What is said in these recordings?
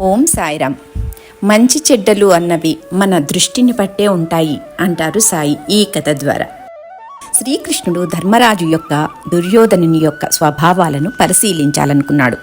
ఓం సాయిరామ్. మంచి చెడ్డలు అన్నవి మన దృష్టిని పట్టే ఉంటాయి అంటారు సాయి ఈ కథ ద్వారా. శ్రీకృష్ణుడు ధర్మరాజు యొక్క దుర్యోధనుని యొక్క స్వభావాలను పరిశీలించాలనుకున్నాడు.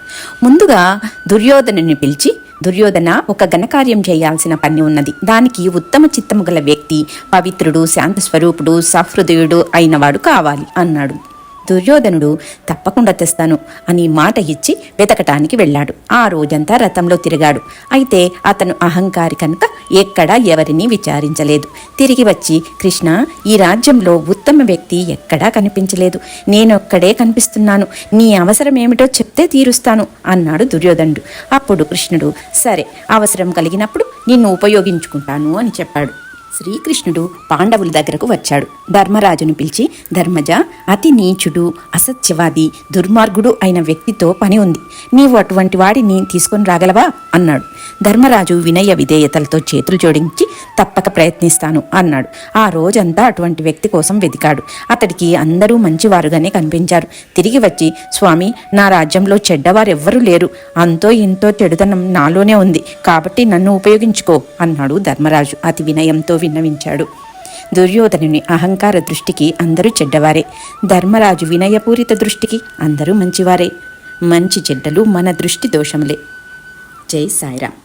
ముందుగా దుర్యోధనుని పిలిచి దుర్యోధన ఒక ఘనకార్యం చేయాల్సిన పని ఉన్నది. దానికి ఉత్తమ చిత్తము గల వ్యక్తి పవిత్రుడు శాంత స్వరూపుడు సహృదయుడు అయినవాడు కావాలి అన్నాడు. దుర్యోధనుడు తప్పకుండా తెస్తాను అని మాట ఇచ్చి వెతకటానికి వెళ్ళాడు. ఆ రోజంతా రథంలో తిరిగాడు. అయితే అతను అహంకారి కనుక ఎక్కడా ఎవరిని విచారించలేదు. తిరిగి వచ్చి కృష్ణ ఈ రాజ్యంలో ఉత్తమ వ్యక్తి ఎక్కడా కనిపించలేదు. నేనొక్కడే కనిపిస్తున్నాను. నీ అవసరం ఏమిటో చెప్తే తీరుస్తాను అన్నాడు దుర్యోధనుడు. అప్పుడు కృష్ణుడు సరే అవసరం కలిగినప్పుడు నిన్ను ఉపయోగించుకుంటాను అని చెప్పాడు. శ్రీకృష్ణుడు పాండవుల దగ్గరకు వచ్చాడు. ధర్మరాజును పిలిచి ధర్మజ అతి నీచుడు అసత్యవాది దుర్మార్గుడు అయిన వ్యక్తితో పని ఉంది. నీవు అటువంటి వాడిని తీసుకొని రాగలవా? అన్నాడు. ధర్మరాజు వినయ విధేయతలతో చేతులు జోడించి తప్పక ప్రయత్నిస్తాను అన్నాడు. ఆ రోజంతా అటువంటి వ్యక్తి కోసం వెతికాడు. అతడికి అందరూ మంచివారుగానే కనిపించారు. తిరిగి వచ్చి స్వామి నా రాజ్యంలో చెడ్డవారెవ్వరూ లేరు. అంతో ఇంతో చెడుతనం నాలోనే ఉంది. కాబట్టి నన్ను ఉపయోగించుకో అన్నాడు ధర్మరాజు. అతి వినయంతో విన్నవించాడు. దుర్యోధనుని అహంకార దృష్టికి అందరూ చెడ్డవారే. ధర్మరాజు వినయపూరిత దృష్టికి అందరూ మంచివారే. మంచి చెడ్డలు మన దృష్టి దోషములే. జై సాయిరామ్.